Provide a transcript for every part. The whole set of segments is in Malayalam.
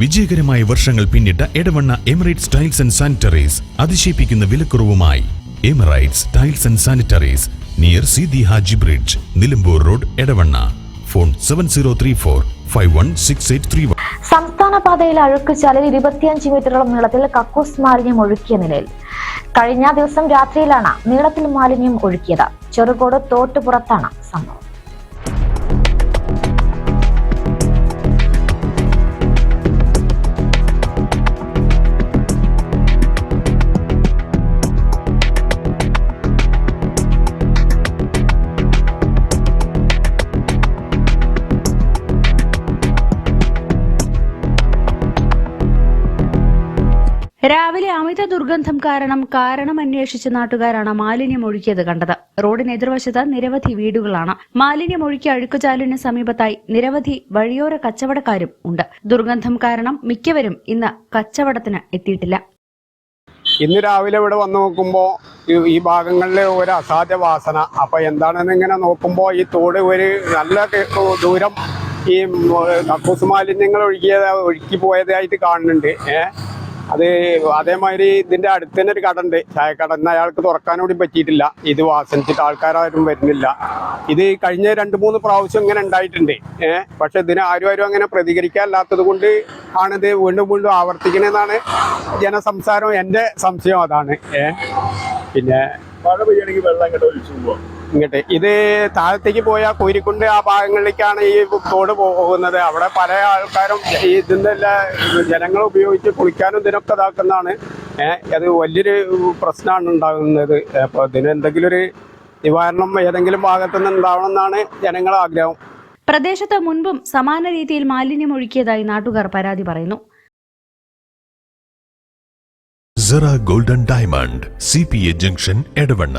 വിജയകരമായ വർഷങ്ങൾ പിന്നിട്ട Edavanna Emirates tiles and sanitaries അതിശയിപ്പിക്കുന്ന വിലക്കുറവുമായി. Emirates tiles and sanitaries near Sidi Haji bridge Nilambur road Edavanna. Phone seven zero three four five one six eight three one സംസ്ഥാന പാതയിൽ അഴുക്ക് ചാലിൽ ഇരുപത്തിയഞ്ച് മീറ്ററോളം നീളത്തിൽ കക്കൂസ് മാലിന്യം ഒഴുക്കിയ നിലയിൽ. കഴിഞ്ഞ ദിവസം രാത്രിയിലാണ് നീളത്തിൽ മാലിന്യം ഒഴുക്കിയത്. ചെറുകോട് തോട്ടുപുറത്താണ് സംഭവം. രാവിലെ അമിത ദുർഗന്ധം കാരണം കാരണം അന്വേഷിച്ച നാട്ടുകാരാണ് മാലിന്യം ഒഴുക്കിയത് കണ്ടത്. റോഡിന് എതിർവശത്ത് നിരവധി വീടുകളാണ്. മാലിന്യം ഒഴുക്കിയ അഴുക്കുചാലിന് സമീപത്തായി നിരവധി വഴിയോര കച്ചവടക്കാരും ഉണ്ട്. ദുർഗന്ധം കാരണം മിക്കവരും ഇന്ന് കച്ചവടത്തിന് എത്തിയിട്ടില്ല. ഇന്ന് രാവിലെ ഇവിടെ വന്ന് നോക്കുമ്പോൾ ഈ ഭാഗങ്ങളിൽ ഒരു അസാധ്യ വാസന. അപ്പോൾ എന്താണെന്ന് ഇങ്ങനെ നോക്കുമ്പോൾ ഈ തോട് ഒരു നല്ല ദൂരം ഈ കക്കൂസ് മാലിന്യങ്ങൾ ഒഴുകിയ ഒഴുക്കി പോയതായിട്ട് കാണുന്നുണ്ട്. ഏ? അത് അതേമാതിരി ഇതിന്റെ അടുത്ത് തന്നെ ഒരു കട ഉണ്ട് ചായക്കട. ഇന്ന് അയാൾക്ക് തുറക്കാൻ കൂടി പറ്റിയിട്ടില്ല. ഇത് വാസനിച്ചിട്ട് ആൾക്കാരും വരുന്നില്ല. ഇത് കഴിഞ്ഞ രണ്ട് മൂന്ന് പ്രാവശ്യം ഇങ്ങനെ ഉണ്ടായിട്ടുണ്ട്. ഏഹ് പക്ഷെ ഇതിന് ആരും ആരും അങ്ങനെ പ്രതികരിക്കാനില്ലാത്തത് കൊണ്ട് ആണിത് വീണ്ടും വീണ്ടും ആവർത്തിക്കണമെന്നാണ് ജനസംസാരം. എന്റെ സംശയം അതാണ്. ഏഹ് പിന്നെ മഴ പെയ്യണമെങ്കിൽ വെള്ളം ഇങ്ങോട്ട് ഒഴിച്ചു ഇങ്ങോട്ട്. ഇത് താഴത്തേക്ക് പോയ കോരിക്കുണ്ട് ആ ഭാഗങ്ങളിലേക്കാണ് ഈ തോട് പോകുന്നത്. അവിടെ പല ആൾക്കാരും ഈ ഇതിന്റെ ജനങ്ങൾ ഉപയോഗിച്ച് കുളിക്കാനും ഇതിനൊക്കെ ഇതാക്കുന്നതാണ്. അത് വലിയൊരു പ്രശ്നമാണ് ഉണ്ടാകുന്നത്. അപ്പോൾ ഇതിന് എന്തെങ്കിലും ഒരു നിവാരണം ഏതെങ്കിലും ഭാഗത്തു നിന്ന് ഉണ്ടാവണം എന്നാണ് ജനങ്ങളുടെ ആഗ്രഹം. പ്രദേശത്ത് മുൻപും സമാന രീതിയിൽ മാലിന്യം ഒഴുക്കിയതായി നാട്ടുകാർ പരാതി പറയുന്നു. Sera golden diamond C P A junction Edavanna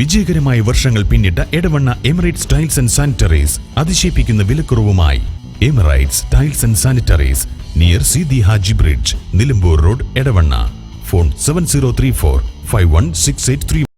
വിജയകരമായ വർഷങ്ങൾ പിന്നിട്ട Edavanna Emirates tiles and sanitaries അതിശയിപ്പിക്കുന്ന വിലക്കുറവുമായി Emirates tiles and sanitaries near Sidi Haji bridge Nilambur road Edavanna. Phone seven zero three four five one six eight three